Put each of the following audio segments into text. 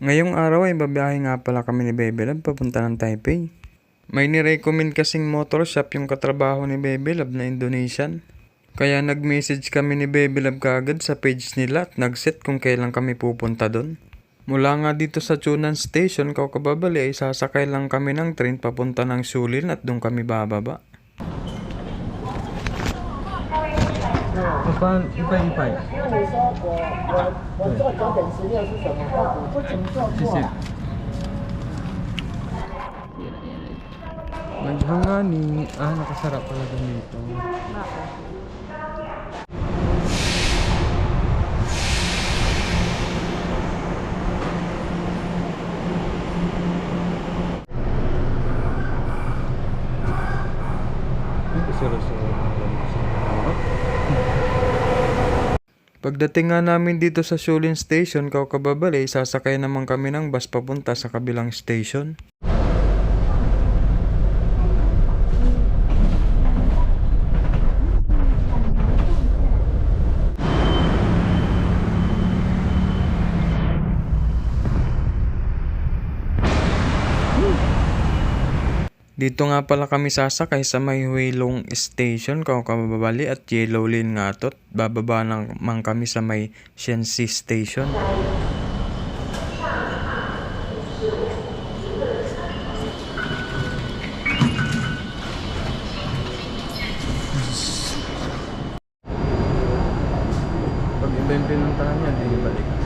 Ngayong araw ay babiyahe nga pala kami ni Bebe Love papunta ng Taipei. May nirecommend kasing motor shop yung katrabaho ni Bebe Love na Indonesian. Kaya nag-message kami ni Bebe Love kaagad sa page nila at nag-set kung kailan kami pupunta doon. Mula nga dito sa Chunan Station, Kaukababali ay sasakay lang kami ng train papunta ng Sulin at doon kami bababa. 我翻一倍一百。那你说我我我做九等十六是什么？我不清楚。谢谢。那讲啊你啊那个是阿婆的东西。Pagdating nga namin dito sa Shulin Station, Kaukababali, sasakay naman kami ng bus papunta sa kabilang station. Dito nga pala kami sasakay sa may Huilong Station, Kaukababali at Yellow Lane nga to. Bababa naman kami sa may Shensi Station. Pag iba yung pinuntahan niya, di balik.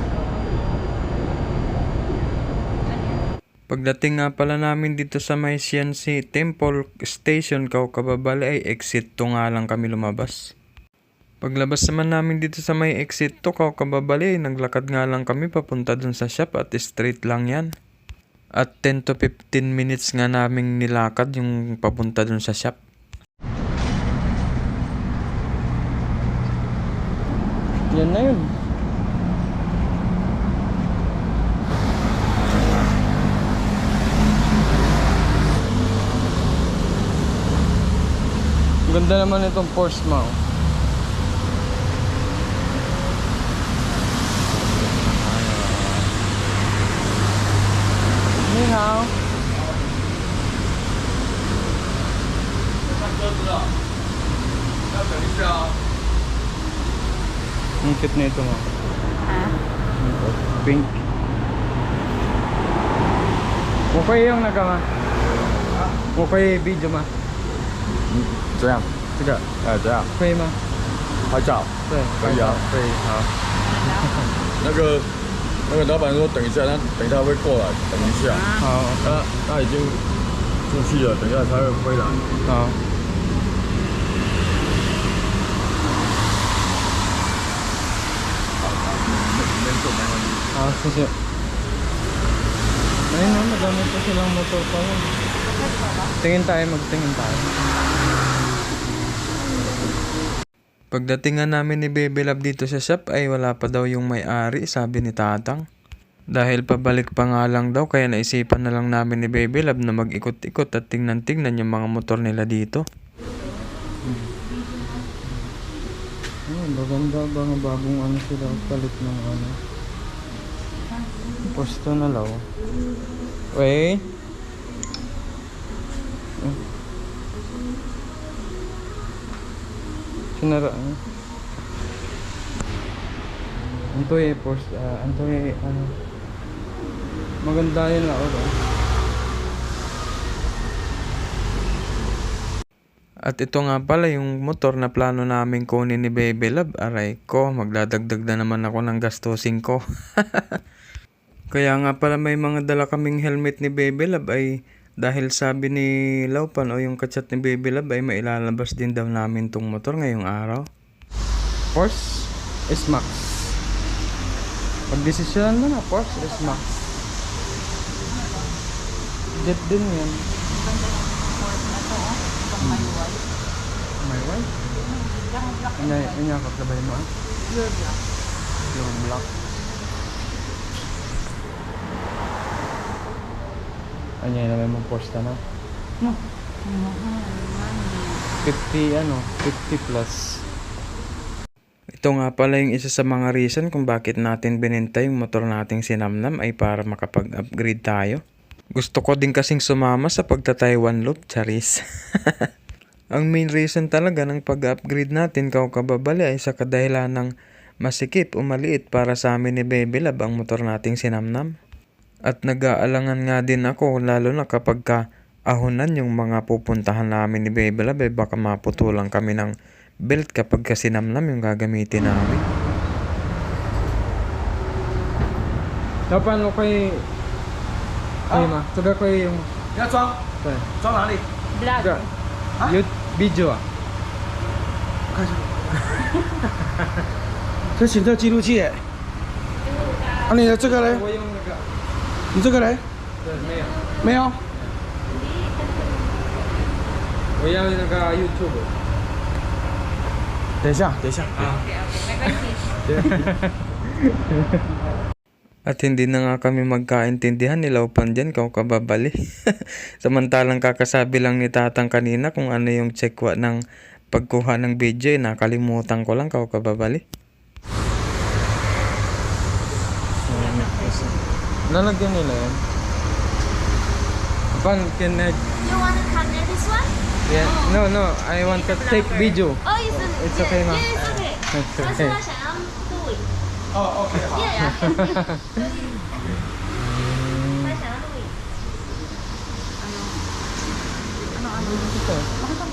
Pagdating nga pala namin dito sa may Siansi Temple Station, Kaukababali ay exit to nga lang kami lumabas. Paglabas naman namin dito sa may exit to, Kaukababali, ay naglakad nga lang kami papunta dun sa shop at straight lang yan. At 10 to 15 minutes nga naming nilakad yung papunta dun sa shop. Yan na yun. Ganda naman itong Porsche mo. Ni hao. Ang cute na ito mo. Pink. Okay yung nagama. Okay video ma. 怎样？这个？哎，怎样？可以吗？拍照？对，可以啊，可以，好。那个那个老板说等一下，他等一下会过来，等一下。好，他他已经出去了，等一下他会回来。好。好，谢谢。哎，那么咱那不是那么多朋友，等一个嘛，等一。Pagdating nga namin ni Baby Love dito sa shop ay wala pa daw yung may-ari, sabi ni Tatang. Dahil pabalik pa nga lang daw kaya naisipan na lang namin ni Baby Love na mag-ikot-ikot at tingnan-tingnan yung mga motor nila dito. Oh, maganda ba nga bagong ano sila palit ng ano? Posto na law. Wey. Sinara. ano? Anto eh, post, ah, anto eh, ano. Maganda yun lang, oh. At ito nga pala yung motor na plano namin kunin ni Baby Love. Aray ko, magdadagdag na naman ako ng gastusin ko. Kaya nga pala may mga dala kaming helmet ni Baby Love ay dahil sabi ni Laupan o yung kachat ni Baby Love ay mailalabas din daw namin tong motor ngayong araw. Porsche S-Max. Pagdesisyonan mo na, Porsche S-Max. Jet din yan. May white? Inya, inya kakabay mo ah? Yung black. Anya na may mong Porsche na. No. 50 ano, 50 plus. Ito nga pala yung isa sa mga reason kung bakit natin binenta yung motor nating sinamnam ay para makapag-upgrade tayo. Gusto ko din kasing sumama sa pagta-Taiwan loop, charis. Ang main reason talaga ng pag-upgrade natin kao kababali ay sa kadahilan ng masikip o maliit para sa amin ni Baby Lab ang motor nating sinamnam. At nag-aalangan nga din ako lalo na kapag ka ahonan yung mga pupuntahan namin ni Baby Lab eh baka maputulang kami ng belt kapag kasi namnam yung gagamitin namin. 老板，我可以，可以吗？这个可以用，你要装对，装哪里？这个有 video 啊，这行车记录器。啊，你的这个嘞？我用那个， 你这个嘞？对，没有，没有。我要那个 YouTube。等一下，等一下。 At hindi na nga kami magkaintindihan nilaw pan dyan kung kababali. Samantalang kakasabi lang ni tatang kanina kung ano yung checkwa ng pagkuha ng video eh, nakalimutan ko lang kau kababali. Lalagyan nila yan. Pan, can I, You want to come near this one? yeah, no, no, I want to take video. Oh, it's, It's okay, yeah, ma'am. Yeah, it's okay. It's 但是 okay. 他想要录影。哦，OK，好。 Yeah, yeah. 他想要录影。Ano, ano, ano? Makapag-usap ka na.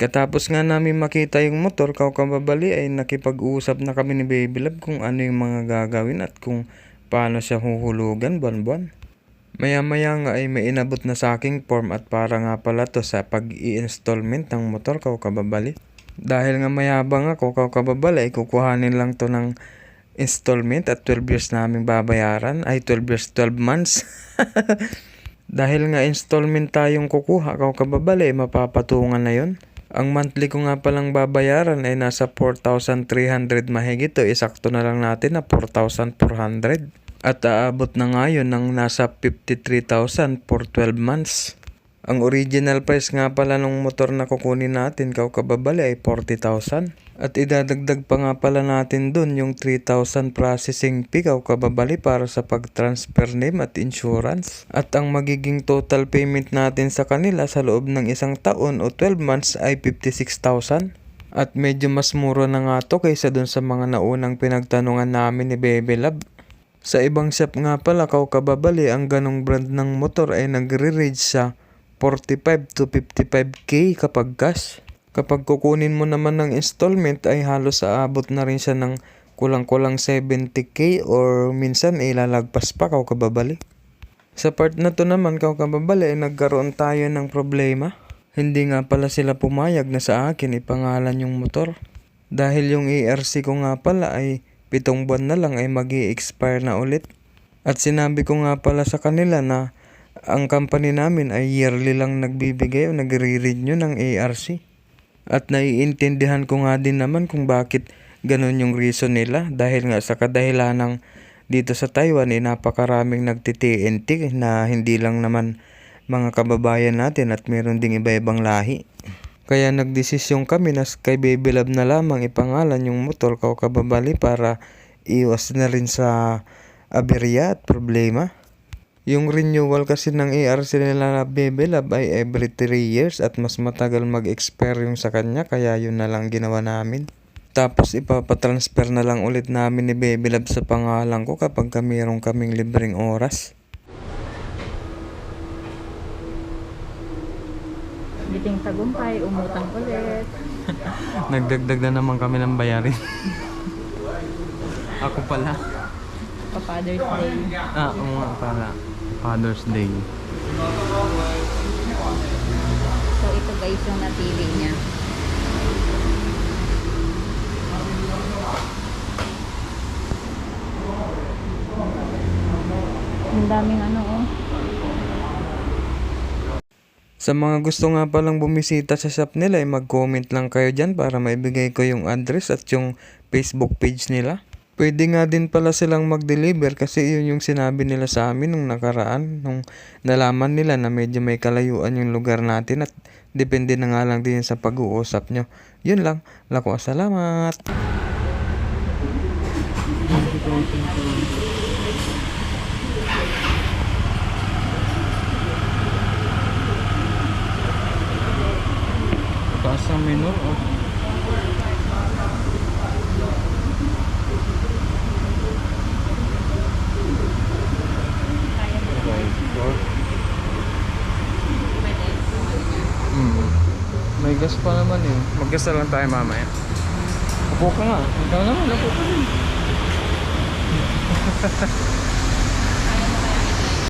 Pagkatapos nga namin makita yung motor, kau kababali ay nakipag-usap na kami ni Baby Love kung ano yung mga gagawin at kung paano siya huhulugan buwan-buwan. Maya-maya nga ay may inabot na sa aking form at para nga pala to sa pag-i-installment ng motor kau kababali. Dahil nga mayabang ako kau kababali ay kukuhanin lang to ng installment at 12 years naming babayaran ay 12 years 12 months. Dahil nga installment tayong kukuha kau kababali mapapatungan na yon. Ang monthly ko nga palang babayaran ay nasa 4,300 mahigit to isakto na lang natin na 4,400. At aabot na nga yun ng nasa 53,000 for 12 months. Ang original price nga pala ng motor na kukunin natin kau kababali ay 40,000. At idadagdag pa nga pala natin dun yung 3,000 processing fee kau kababali para sa pag-transfer name at insurance. At ang magiging total payment natin sa kanila sa loob ng isang taon o 12 months ay 56,000. At medyo mas mura na nga to kaysa dun sa mga naunang pinagtanungan namin ni Bebe Lab. Sa ibang shop nga pala kau kababali ang ganong brand ng motor ay nagre-range sa 45 to 55k kapag cash. Kapag kukunin mo naman ng installment ay halos aabot na rin siya ng kulang-kulang 70k or minsan ay lalagpas pa kau kababali. Sa part na to naman kau kababali ay nagkaroon tayo ng problema. Hindi nga pala sila pumayag na sa akin ipangalan yung motor. Dahil yung ERC ko nga pala ay pitong buwan na lang ay mag expire na ulit. At sinabi ko nga pala sa kanila na ang company namin ay yearly lang nagbibigay o nagre-renew ng ARC. At naiintindihan ko nga din naman kung bakit ganun yung reason nila dahil nga sa kadahilan ng dito sa Taiwan ay napakaraming nagti-TNT na hindi lang naman mga kababayan natin at meron ding iba-ibang lahi. Kaya nagdesisyon kami na kay Baby Love na lamang ipangalan yung motor ko kababali para iwas na rin sa aberya at problema. Yung renewal kasi ng ARC nila na Love ay every 3 years at mas matagal mag-expire yung sa kanya kaya yun na lang ginawa namin. Tapos ipapatransfer na lang ulit namin ni Baby Love sa pangalan ko kapag ka mayroon kaming libreng oras. Biting tagumpay, umutang ulit. Nagdagdag na naman kami ng bayarin. Ako pala. Pa-Father's Day. Ah, oo nga pala. Father's Day. So ito guys yung napili niya. Ang daming ano oh. Sa mga gusto nga palang bumisita sa shop nila, ay mag-comment lang kayo dyan para maibigay ko yung address at yung Facebook page nila. Pwede nga din pala silang mag-deliver kasi yun yung sinabi nila sa amin nung nakaraan, nung nalaman nila na medyo may kalayuan yung lugar natin at Depende na nga lang din sa pag-uusap nyo. Yun lang. Lako, salamat. Taas ang menu. Oh. May gas pa naman eh. Mag-gas na lang tayo mamaya. Upo ka nga. Ikaw naman, upo ka rin.